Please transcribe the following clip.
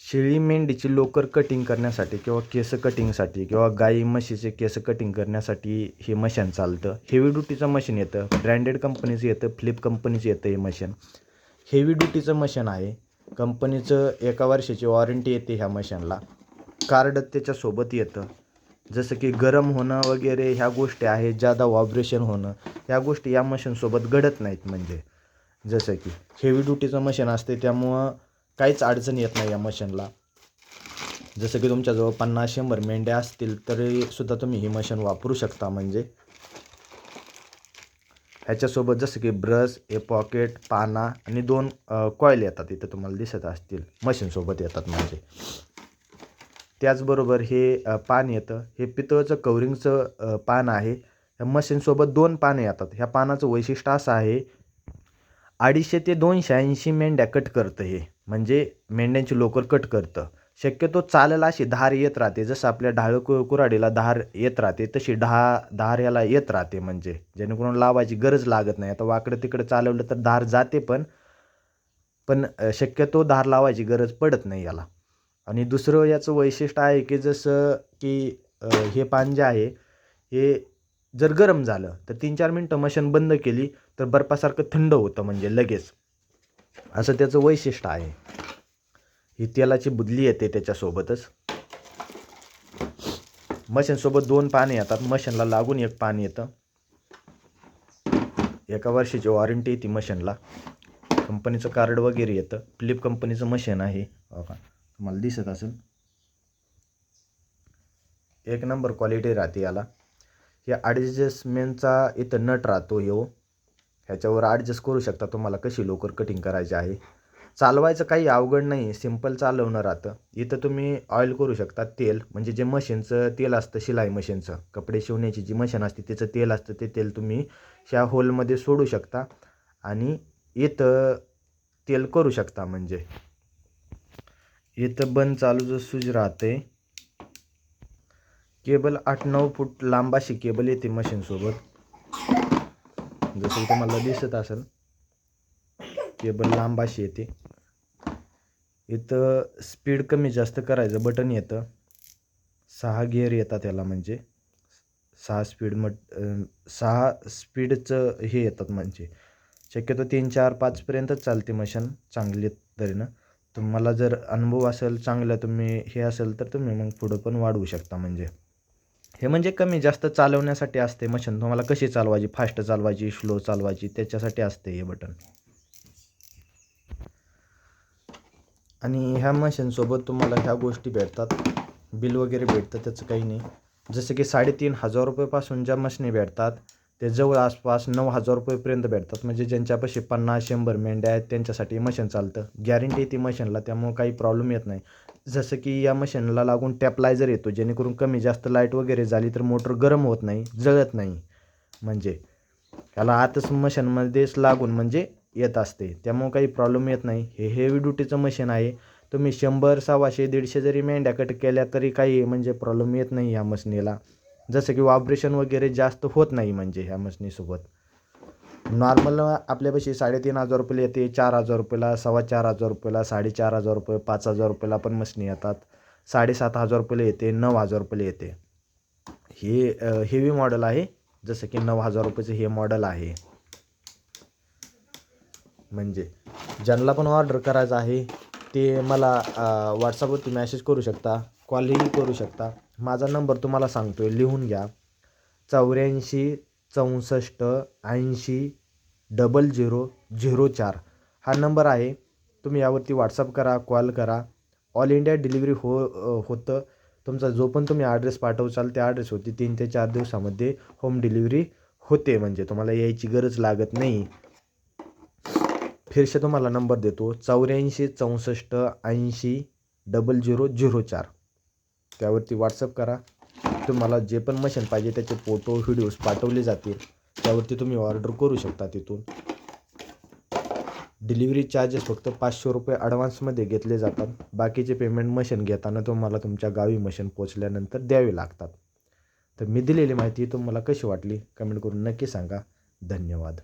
शेळी मेंढीची लोकर कटिंग करण्यासाठी किंवा केस कटिंगसाठी किंवा गाई म्हशीचे केस कटिंग करण्यासाठी हे मशीन चालतं. हेवी ड्युटीचं मशीन येतं. ब्रँडेड कंपनीचं येतं. फ्लिप कंपनीचं येतं हे मशीन हेवी ड्युटीचं मशीन आहे. कंपनीचं एका वर्षाची वॉरंटी येते ह्या मशीनला कार्ड त्याच्यासोबत येतं. जसं की गरम होणं वगैरे ह्या गोष्टी आहेत. जादा ऑपरेशन होणं. ह्या गोष्टी या मशीनसोबत घडत नाहीत म्हणजे. जसं की हेवी ड्युटीचं मशीन असते त्यामुळं काहीच अडचण येत नाही या मशीनला. जसं की तुमच्याजवळ पन्नास शंभर मेंढ्या असतील तरी सुद्धा तुम्ही ही मशीन वापरू शकता म्हणजे. ह्याच्यासोबत जसं की ब्रश हे पॉकेट पाना आणि दोन कॉईल येतात इथं तुम्हाला दिसत असतील. मशीनसोबत येतात म्हणजे. त्याचबरोबर हे पान येतं. हे पितळचं कवरिंगचं पान आहे. ह्या मशीनसोबत दोन पानं येतात. ह्या पानाचं वैशिष्ट्य असं आहे अडीचशे ते दोनशे ऐंशी मेंढ्या कट करतं हे. म्हणजे मेंढ्यांची लोकर कट करतं. शक्यतो चालेल अशी धार येत राहते. जसं आपल्या ढाळ कु कुऱ्हाडीला धार येत राहते तशी ढा धार याला येत राहते म्हणजे. जेणेकरून लावायची गरज लागत नाही. आता वाकडं तिकडं चालवलं तर धार जाते पण पण शक्यतो धार लावायची गरज पडत नाही याला. आणि दुसरं याचं वैशिष्ट्य आहे की जसं की हे पान जे आहे हे जर गरम झालं तर तीन चार मिनटं मशीन बंद केली तर बर्फासारखं थंड होतं म्हणजे लगेच. असं त्याचं वैशिष्ट्य आहे. ही तेलाची बुदली येते त्याच्यासोबतच. मशीनसोबत दोन पाने येतात. मशीनला लागून एक पान येतं. एका वर्षाची वॉरंटी येते मशीनला. कंपनीचं कार्ड वगैरे येतं. फ्लिप कंपनीचं मशीन आहे. का तुम्हाला दिसत असेल. एक नंबर क्वालिटी राहते याला. या ॲडजस्टमेंटचा इथं नट राहतो हो ह्याच्यावर ॲडजस्ट करू शकता तुम्हाला कशी लोकर कटिंग करायची आहे. चालवायचं काही अवघड नाही सिंपल चालवणं राहतं इथं तुम्ही ऑइल करू शकता तेल. म्हणजे जे मशीनचं तेल असतं शिलाई मशीनचं कपडे शिवण्याची जी मशीन असते त्याचं तेल असतं ते तेल तुम्ही ह्या होलमध्ये सोडू शकता. आणि इथं तेल करू शकता म्हणजे. इथं बंद चालू जर स्विच राहते. केबल आठ नऊ फूट लांब अशी केबल येते मशीनसोबत. म्हणजे जसं इथं मला दिसत असेल केबल लांब अशी येते इथं स्पीड कमी जास्त करायचं बटन येतं. सहा गिअर येतात याला म्हणजे. सहा स्पीड मट सहा स्पीडचं हे येतात म्हणजे. शक्यतो तीन चार पाचपर्यंतच चालते मशीन चांगली तरीनं तुम्हाला जर अनुभव असेल चांगला तुम्ही हे असेल तर तुम्ही मग पुढं पण वाढवू शकता म्हणजे. हे म्हणजे कमी जास्त चालवण्यासाठी असते मशीन. तुम्हाला कशी चालवायची? फास्ट चालवायची स्लो चालवायची त्याच्यासाठी असते हे बटन. आणि ह्या मशीनसोबत तुम्हाला ह्या गोष्टी भेटतात. बिल वगैरे भेटतं त्याचं काही नाही. जसं की साडेतीन हजार रुपयेपासून ज्या मशनी भेटतात ते जवळ आसपास नऊ हजार रुपयेपर्यंत भेटतात. म्हणजे ज्यांच्यापाशी पन्नास शंभर मेंढ्या आहेत त्यांच्यासाठी मशीन चालतं. गॅरंटी येते मशीनला त्यामुळं काही प्रॉब्लेम येत नाही. जसं की या मशीनला लागून टॅपलायझर येतो जेणेकरून कमी जास्त लाइट वगैरे झाली तर मोटर गरम होत नाही जळत नाही. म्हणजे ह्याला आतच मशीनमध्येच लागून म्हणजे येत असते. त्यामुळं काही प्रॉब्लेम येत नाही. हे हेवी ड्युटीचं मशीन आहे. तुम्ही शंभर सव्वाशे दीडशे जरी मेंढ्या कट केल्या तरी काही म्हणजे प्रॉब्लेम येत नाही ह्या मशनीला. जसं की ऑपरेशन वगैरे जास्त होत नाही म्हणजे ह्या मशनीसोबत. नॉर्मल आपल्यापाशी साडेतीन हजार रुपयाला येते चार हजार रुपयाला सव्वा चार हजार रुपयाला साडेचार हजार रुपये पाच हजार रुपयाला पण मशनी येतात. साडेसात हजार रुपयाला येते नऊ हजार रुपयाला येते. हे हेवी मॉडेल आहे जसं की नऊ हजार रुपयाचं हे मॉडेल आहे. म्हणजे ज्यांना पण ऑर्डर करायचं आहे ते मला व्हॉट्सअपवरती मॅसेज करू शकता कॉलही करू शकता. माझा नंबर तुम्हाला सांगतो आहे लिहून घ्या. चौऱ्याऐंशी चौसष्ट ऐंशी डबल झिरो झिरो चार. हा नंबर आहे. तुम्ही यावरती व्हॉट्सअप करा कॉल करा. ऑल इंडिया डिलिव्हरी हो होतं. तुमचा जो पण तुम्ही ॲड्रेस पाठवचाल त्या ॲड्रेसवरती तीन ते चार दिवसामध्ये होम डिलिव्हरी होते. म्हणजे तुम्हाला यायची गरज लागत नाही. फिरसे तुम्हाला नंबर देतो. चौऱ्याऐंशी चौसष्ट ऐंशी डबल झिरो झिरो चार. त्यावरती व्हॉट्सअप करा. तुम्हाला जे पण मशीन पाहिजे त्याचे फोटो व्हिडिओज पाठवले जातील. त्यावरती तुम्ही ऑर्डर करू शकता तिथून. डिलिव्हरी चार्जेस फक्त पाचशे रुपये ॲडव्हान्समध्ये घेतले जातात. बाकीचे पेमेंट मशीन घेताना तुम्हाला तुमच्या गावी मशीन पोचल्यानंतर द्यावे लागतात. तर मी दिलेली माहिती तुम्हाला कशी वाटली? कमेंट करून नक्की सांगा. धन्यवाद.